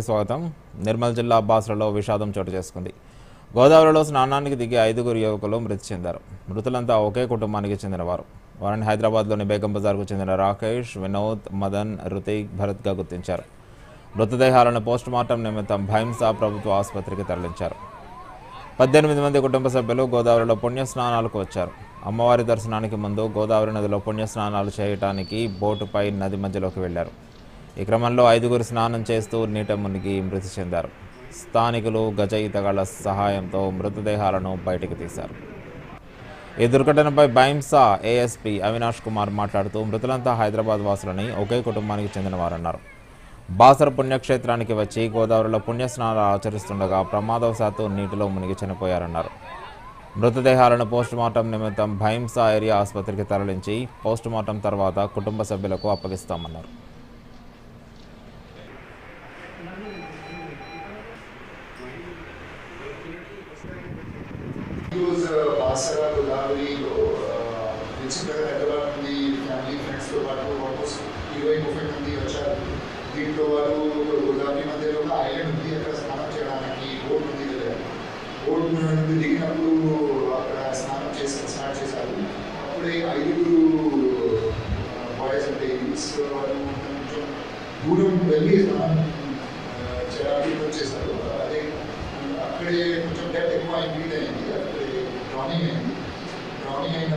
స్వాగతం. నిర్మల్ జిల్లా బాసరలో విషాదం చోటు చేసుకుంది. గోదావరిలో స్నానానికి దిగి ఐదుగురు యువకులు మృతి చెందారు. మృతులంతా ఒకే కుటుంబానికి చెందినవారు. వారిని హైదరాబాద్లోని బేగం బజార్కు చెందిన రాకేష్ వినోద్ మదన్ రుతిక్ భరత్గా గుర్తించారు. మృతదేహాలను పోస్టుమార్టం నిమిత్తం భైంసా ప్రభుత్వ ఆసుపత్రికి తరలించారు. పద్దెనిమిది మంది కుటుంబ సభ్యులు గోదావరిలో పుణ్యస్నానాలకు వచ్చారు. అమ్మవారి దర్శనానికి ముందు గోదావరి నదిలో పుణ్యస్నానాలు చేయటానికి బోటుపై నది మధ్యలోకి వెళ్ళారు ఈ క్రమంలో ఐదుగురు స్నానం చేస్తూ నీట మునిగి మృతి చెందారు. స్థానికులు గజ ఈతగాళ్ళ సహాయంతో మృతదేహాలను బయటకు తీశారు. ఈ దుర్ఘటనపై బైంసా ఏఎస్పీ అవినాష్ కుమార్ మాట్లాడుతూ మృతులంతా హైదరాబాద్ వాసులని ఒకే కుటుంబానికి చెందినవారన్నారు. బాసర పుణ్యక్షేత్రానికి వచ్చి గోదావరిలో పుణ్యస్నానాలు ఆచరిస్తుండగా ప్రమాదవశాత్తు నీటిలో మునిగి చనిపోయారన్నారు. మృతదేహాలను పోస్టుమార్టం నిమిత్తం భైంసా ఏరియా ఆసుపత్రికి తరలించి పోస్టుమార్టం తర్వాత కుటుంబ సభ్యులకు అప్పగిస్తామన్నారు. ఈరోజు బాసర గోదావరిలో రీసెంట్గా హైదరాబాద్ నుండి ఫ్యామిలీ ఫ్రెండ్స్తో పాటు ఆల్మోస్ట్ ఇరవై ముప్పై మంది వచ్చారు దీంట్లో వారు గోదావరి మధ్యలో ఒక ఐలాండ్ ఉంది అక్కడ స్నానం చేయడానికి బోట్ ఉంది కదా బోట్ నుండి దిగినప్పుడు అక్కడ స్నానం చేసి స్టార్ట్ చేశారు అప్పుడే ఐదుగురు బాయ్స్ అంటే యూత్స్ వారు కొంచెం దూరం వెళ్ళి స్నానం ఆ, చేయడానికి వచ్చేసారు అదే అక్కడే కొంచెం డెత్ ఎక్కువ ఇంక్రీజ్ అయింది అక్కడే ड्रॉइंग है ड्रॉइंग एंड